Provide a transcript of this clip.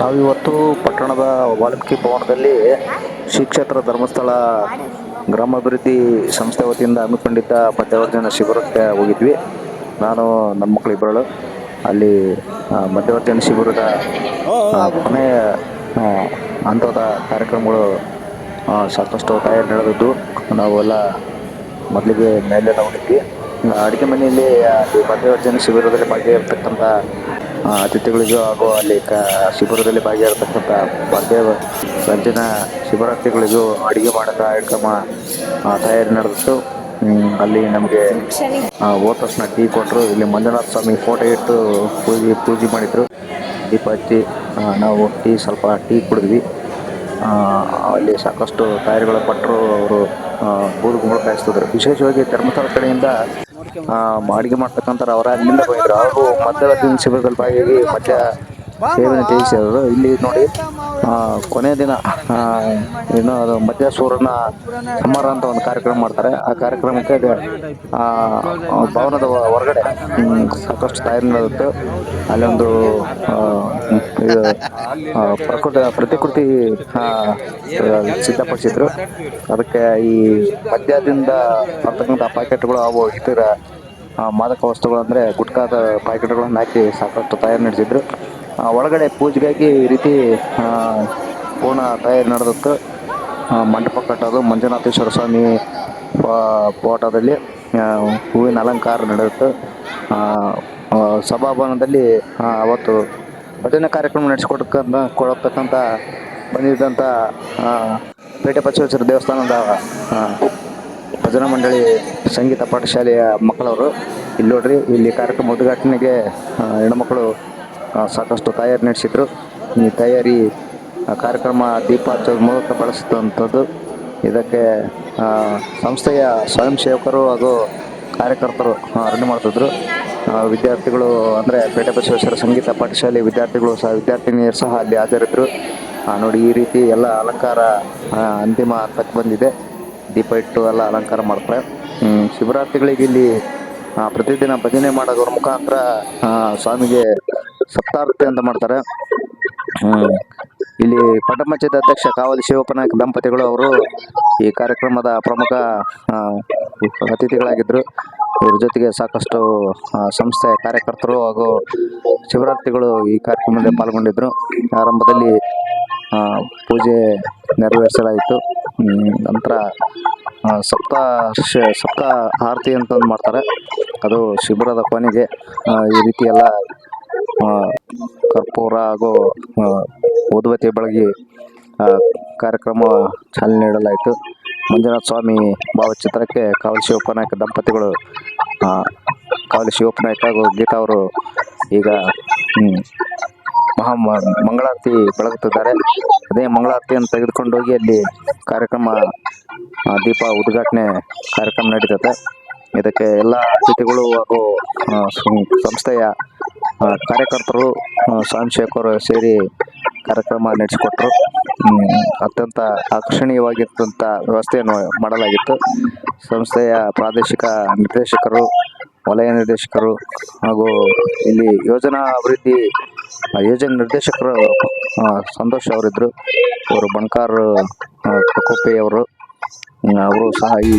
ನಾವಿವತ್ತು ಪಟ್ಟಣದ ವಾಲ್ಮೀಕಿ ಭವನದಲ್ಲಿ ಶ್ರೀ ಕ್ಷೇತ್ರ ಧರ್ಮಸ್ಥಳ ಗ್ರಾಮಾಭಿವೃದ್ಧಿ ಸಂಸ್ಥೆ ವತಿಯಿಂದ ಹಮ್ಮಿಕೊಂಡಿದ್ದ ಮಧ್ಯವರ್ಜನ ಶಿಬಿರಕ್ಕೆ ಹೋಗಿದ್ವಿ. ನಾನು ನನ್ನ ಮಕ್ಕಳು ಅಲ್ಲಿ ಮಧ್ಯವರ್ಜನ ಶಿಬಿರದ ಕೊನೆಯ ಹಂತದ ಕಾರ್ಯಕ್ರಮಗಳು ಸಾಕಷ್ಟು ತಯಾರಿ ನಡೆದಿದ್ದು. ನಾವೆಲ್ಲ ಮೊದಲಿಗೆ ಮೇಲೆಲ್ಲ ಹೋಗಿದ್ವಿ. ಅಡುಗೆ ಮನೆಯಲ್ಲಿ ಮಧ್ಯವರ್ಜನ ಶಿಬಿರದಲ್ಲಿ ಭಾಗಿಯಾಗಿರ್ತಕ್ಕಂಥ ಅತಿಥಿಗಳಿಗೂ ಹಾಗೂ ಅಲ್ಲಿ ಕ, ಶಿಬಿರದಲ್ಲಿ ಭಾಗಿಯಾಗಿರ್ತಕ್ಕಂಥ ಸ್ಪರ್ಧೆ ಸಂಜಿನ ಶಿಬಿರಾರ್ಥಿಗಳಿಗೂ ಅಡುಗೆ ಮಾಡೋ ಕಾರ್ಯಕ್ರಮ ತಯಾರಿ ನಡೆದಿತ್ತು. ಅಲ್ಲಿ ನಮಗೆ ಹೋದ ಟೀ ಕೊಟ್ಟರು ಇಲ್ಲಿ ಮಂಜುನಾಥ ಸ್ವಾಮಿ ಫೋಟೋ ಇಟ್ಟು ಪೂಜೆ ಪೂಜೆ ಮಾಡಿದರು. ದೀಪ ಹಚ್ಚಿ ನಾವು ಟೀ, ಸ್ವಲ್ಪ ಟೀ ಕುಡಿದ್ವಿ. ಅಲ್ಲಿ ಸಾಕಷ್ಟು ತಯಾರಿಗಳು ಪಟ್ಟರು, ಅವರು ಬೂದು ಕುಂಬಳ ಕಾಯಿಸ್ತಿದ್ರು ವಿಶೇಷವಾಗಿ ಧರ್ಮಸ್ಥಳ ಕಡೆಯಿಂದ ಆ, ಅಡುಗೆ ಮಾಡ್ತಕ್ಕಂಥ ಅವರ ಅಲ್ಲಿಂದ ಬಂದಿದ್ರು. ಅವರು ಮಧ್ಯವರ್ತಿ ಶಿಬಿರದಲ್ಲಿ ಭಾಗಿಯಾಗಿ ಮಧ್ಯ ಇಲ್ಲಿ ನೋಡಿ ಆ, ಕೊನೆಯ ದಿನ ಏನೋ ಅದು ಮಧ್ಯ ಸೂರ್ಯನ ಸಮಾರ ಅಂತ ಒಂದು ಕಾರ್ಯಕ್ರಮ ಮಾಡ್ತಾರೆ. ಆ ಕಾರ್ಯಕ್ರಮಕ್ಕೆ ಭವನದ ಹೊರಗಡೆ ಸಾಕಷ್ಟು ತಯಾರಿ ನಡೆಯುತ್ತೆ ಅಲ್ಲಿ ಒಂದು ಪ್ರಕೃತಿ ಪ್ರತಿಕೃತಿ ಸಿದ್ಧಪಡಿಸಿದ್ರು. ಅದಕ್ಕೆ ಈ ಮದ್ಯದಿಂದ ಬರ್ತಕ್ಕಂಥ ಪ್ಯಾಕೆಟ್ಗಳು ಅವು ಇತರ ಮಾದಕ ವಸ್ತುಗಳು ಅಂದರೆ ಗುಟ್ಕಾದ ಪ್ಯಾಕೆಟ್ಗಳನ್ನು ಹಾಕಿ ಸಾಕಷ್ಟು ತಯಾರಿ ನಡೆಸಿದ್ರು. ಒಳಗಡೆ ಪೂಜೆಗಾಗಿ ಈ ರೀತಿ ಪೂರ್ಣ ತಯಾರಿ ನಡೆದಿತ್ತು. ಮಂಟಪ ಕಟ್ಟೋದು ಮಂಜುನಾಥೇಶ್ವರ ಸ್ವಾಮಿ ಫೋಟೋದಲ್ಲಿ ಹೂವಿನ ಅಲಂಕಾರ ನಡೆದಿತ್ತು. ಸಭಾಭವನದಲ್ಲಿ ಅವತ್ತು ಭಜನೆ ಕಾರ್ಯಕ್ರಮ ನಡೆಸಿಕೊಡ್ತಕ್ಕಂಥ, ಕೊಡತಕ್ಕಂಥ, ಬಂದಿದ್ದಂಥ ಪೇಟೆ ಬಸವೇಶ್ವರ ದೇವಸ್ಥಾನದ ಭಜನಾ ಮಂಡಳಿ ಸಂಗೀತ ಪಾಠಶಾಲೆಯ ಮಕ್ಕಳವರು. ಇಲ್ಲಿ ನೋಡ್ರಿ, ಇಲ್ಲಿ ಕಾರ್ಯಕ್ರಮ ಉದ್ಘಾಟನೆಗೆ ಹೆಣ್ಣುಮಕ್ಕಳು ಸಾಕಷ್ಟು ತಯಾರಿ ನಡೆಸಿದ್ರು. ಈ ತಯಾರಿ ಕಾರ್ಯಕ್ರಮ ದೀಪ ಹಚ್ಚೋದ್ ಮೂಲಕ ಬಳಸಿದಂಥದ್ದು. ಇದಕ್ಕೆ ಸಂಸ್ಥೆಯ ಸ್ವಯಂ ಸೇವಕರು ಹಾಗೂ ಕಾರ್ಯಕರ್ತರು ರನ್ ಮಾಡ್ತಿದ್ರು. ವಿದ್ಯಾರ್ಥಿಗಳು ಅಂದರೆ ಪೇಟೆ ಬಸವೇಶ್ವರ ಸಂಗೀತ ಪಾಠಶಾಲೆ ವಿದ್ಯಾರ್ಥಿಗಳು ಸಹ, ವಿದ್ಯಾರ್ಥಿನಿಯರು ಸಹ ಅಲ್ಲಿ ಹಾಜರಿದ್ದರು ನೋಡಿ ಈ ರೀತಿ ಎಲ್ಲ ಅಲಂಕಾರ ಅಂತಿಮ ಹಂತಕ್ಕೆ ಬಂದಿದೆ. ದೀಪ ಇಟ್ಟು ಎಲ್ಲ ಅಲಂಕಾರ ಮಾಡ್ತಾರೆ. ಶಿವರಾತ್ರಿಗಳಿಗೆ ಇಲ್ಲಿ ಪ್ರತಿದಿನ ಭಜನೆ ಮಾಡೋದ್ರ ಮುಖಾಂತರ ಸ್ವಾಮಿಗೆ ಸಪ್ತಾರ್ತಿ ಅಂತ ಮಾಡ್ತಾರೆ. ಇಲ್ಲಿ ಪಟ್ಟಮಂಚದ ಅಧ್ಯಕ್ಷ ಕಾವಲಿ ಶಿವಪ್ಪನಾಯಕ ದಂಪತಿಗಳು ಅವರು ಈ ಕಾರ್ಯಕ್ರಮದ ಪ್ರಮುಖ ಅತಿಥಿಗಳಾಗಿದ್ದರು ಇವ್ರ ಜೊತೆಗೆ ಸಾಕಷ್ಟು ಸಂಸ್ಥೆ ಕಾರ್ಯಕರ್ತರು ಹಾಗೂ ಶಿವರಾತ್ರಿಗಳು ಈ ಕಾರ್ಯಕ್ರಮದಲ್ಲಿ ಪಾಲ್ಗೊಂಡಿದ್ದರು ಆರಂಭದಲ್ಲಿ ಪೂಜೆ ನೆರವೇರಿಸಲಾಯಿತು. ನಂತರ ಸಪ್ತ ಸಪ್ತ ಆರತಿ ಅಂತ ಒಂದು ಮಾಡ್ತಾರೆ. ಅದು ಶಿಬಿರದ ಕೊನೆಗೆ ಈ ರೀತಿ ಎಲ್ಲ ಕರ್ಪೂರ ಹಾಗೂ ಆ, ಊದುಬತ್ತಿ ಬೆಳಗಿ ಕಾರ್ಯಕ್ರಮ ಚಾಲನೆ ನೀಡಲಾಯಿತು. ಮಂಜುನಾಥ ಸ್ವಾಮಿ ಭಾವಚಿತ್ರಕ್ಕೆ ಕಾವಲಿ ಶಿವಪ್ಪನಾಯಕ ದಂಪತಿಗಳು ಕಾವಲಿ ಶಿವಪ್ಪನಾಯಕ ಹಾಗೂ ಗೀತಾ ಅವರು ಈಗ ಮಹಾ ಮಂಗಳಾರತಿ ಬೆಳಗುತ್ತಿದ್ದಾರೆ. ಅದೇ ಮಂಗಳಾರತಿಯನ್ನು ತೆಗೆದುಕೊಂಡು ಹೋಗಿ ಅಲ್ಲಿ ಕಾರ್ಯಕ್ರಮ ದೀಪ ಉದ್ಘಾಟನೆ ಕಾರ್ಯಕ್ರಮ ನಡೀತದೆ ಇದಕ್ಕೆ ಎಲ್ಲ ಅತಿಥಿಗಳು ಹಾಗೂ ಸಂಸ್ಥೆಯ ಕಾರ್ಯಕರ್ತರು ಸ್ವಾಮಿ ಸೇರಿ ಕಾರ್ಯಕ್ರಮ ನಡೆಸಿಕೊಟ್ರು. ಹ್ಮ್, ಅತ್ಯಂತ ಆಕರ್ಷಣೀಯವಾಗಿರ್ತಂಥ ವ್ಯವಸ್ಥೆಯನ್ನು ಮಾಡಲಾಗಿತ್ತು. ಸಂಸ್ಥೆಯ ಪ್ರಾದೇಶಿಕ ನಿರ್ದೇಶಕರು ವಲಯ ನಿರ್ದೇಶಕರು ಹಾಗೂ ಇಲ್ಲಿ ಯೋಜನಾ ಅಭಿವೃದ್ಧಿ ಯೋಜನೆ ನಿರ್ದೇಶಕರು ಸಂತೋಷ್ ಅವರಿದ್ದರು ಅವರು ಬಣ್ಕಾರ್ ಕಕೋಪೆ ಅವರು ಅವರು ಸಹ ಈ